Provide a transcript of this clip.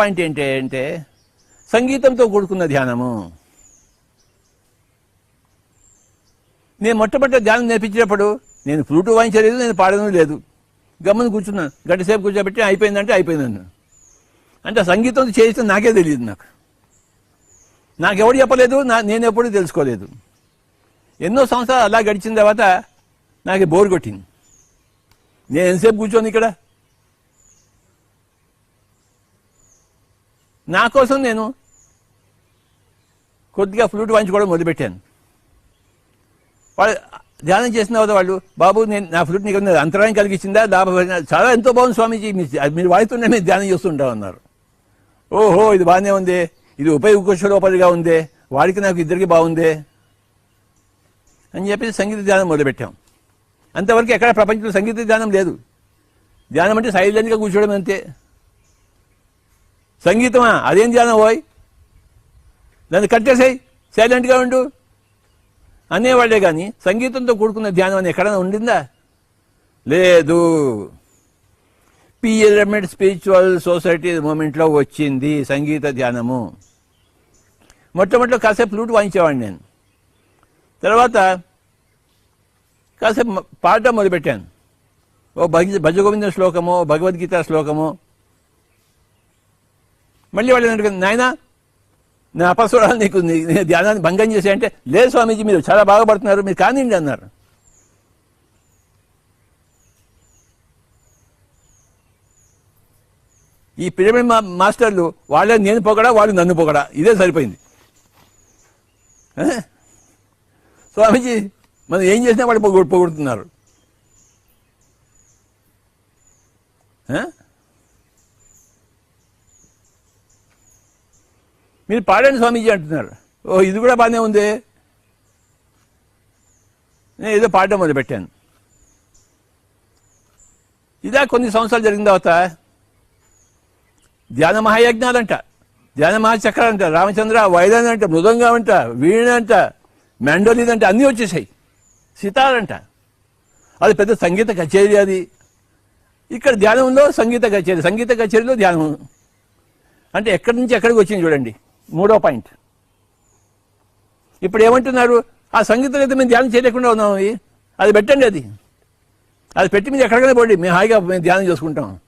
Point ఏంటి అంటే సంగీతంతో కూడుకున్న ధ్యానము. నేను మొట్టమొదటి ధ్యానం నేర్పించినప్పుడు నేను ఫ్లూట్ వాయించలేదు నేను పాడడం లేదు. గమ్మని కూర్చున్నాను గంటసేపు కూర్చోబెట్టి అయిపోయిందంటే అయిపోయిందన్న. అంటే సంగీతం చేస్తే నాకే తెలియదు నాకు. నాకెవడు చెప్పలేదు నా నేను ఎప్పుడు తెలుసుకోలేదు. ఎన్నో సంవత్సరాలు అలా గడిచిన తర్వాత నాకు బోర్ కొట్టింది. నేను ఎంతసేపు కూర్చోను ఇక్కడ? నా కోసం నేను కొద్దిగా ఫ్లూట్ వాయించుకోవడం మొదలుపెట్టాను. వాళ్ళు ధ్యానం చేసిన తర్వాత వాళ్ళు బాబు నేను నా ఫ్లూట్ నీకు అంతరాయం కలిగించిందా చాలా ఎంతో బాగుంది స్వామీజీ మీరు వాయిస్తుంటే మేము ధ్యానం చేస్తుంటాం అన్నారు ఓహో ఇది బాగానే ఉంది. ఇది ఉపయోగకోశలోపలిగా ఉంది. వాడికి నాకు ఇద్దరికి బాగుంది. అని చెప్పి సంగీత ధ్యానం మొదలుపెట్టాం. అంతవరకు ఎక్కడ ప్రపంచంలో సంగీత ధ్యానం లేదు. ధ్యానం అంటే సైలెంట్గా కూర్చోవడం అంతే. సంగీతమా? అదేం ధ్యానం పోయి దాన్ని కట్టేసాయి సైలెంట్గా ఉండు. అనేవాళ్ళే కానీ సంగీతంతో కూడుకున్న ధ్యానం అని ఎక్కడైనా ఉండిందా? లేదు. పిఎల్ఎంఎడ్ స్పిరిచువల్ సొసైటీ మూమెంట్లో వచ్చింది సంగీత ధ్యానము. మొట్టమొదటిలో కాసేపు ఫ్లూట్ వాయించేవాడిని నేను. తర్వాత కాసేపు పాడటం మొదలుపెట్టాను. ఓ భజ భజగోవింద శ్లోకము భగవద్గీత శ్లోకము మళ్ళీ వాళ్ళు అడిగారు నాయన నా అపస్వరాలు నీకు ధ్యానాన్ని భంగం చేసే అంటే లేదు స్వామీజీ మీరు చాలా బాగుపడుతున్నారు మీరు కానివ్వండి అన్నారు. ఈ పిరమిడ్ మాస్టర్లు వాళ్ళే నేను పొగడా వాళ్ళు నన్ను పొగడా ఇదే సరిపోయింది. స్వామీజీ మనం ఏం చేసినా వాళ్ళు పొగ పొగుడుతున్నారు. మీరు పాడండి స్వామీజీ అంటున్నారు. ఓ ఇది కూడా బాగానే ఉంది. నేను ఏదో పాడడం మొదలుపెట్టాను. ఇదా కొన్ని సంవత్సరాలు జరిగిన తర్వాత ధ్యాన మహాయజ్ఞాలంట ధ్యాన మహాచక్రాలంట రామచంద్ర వైలన్ అంట మృదంగం అంట వీణ అంట మెండోలిన్ అంట అన్నీ వచ్చేసాయి. సితారంట. అది పెద్ద సంగీత కచేరీ అది. ఇక్కడ ధ్యానంలో సంగీత కచేరీ సంగీత కచేరీలో ధ్యానం. అంటే ఎక్కడి నుంచి ఎక్కడికి వచ్చింది చూడండి. మూడో పాయింట్. ఇప్పుడు ఏమంటున్నారు ఆ సంగీతం అయితే మేము ధ్యానం చేయలేకుండా ఉన్నాం అది పెట్టండి అది. అది పెట్టి మీరు ఎక్కడికైనా పోండి. మేము హాయిగా మేము ధ్యానం చేసుకుంటాం.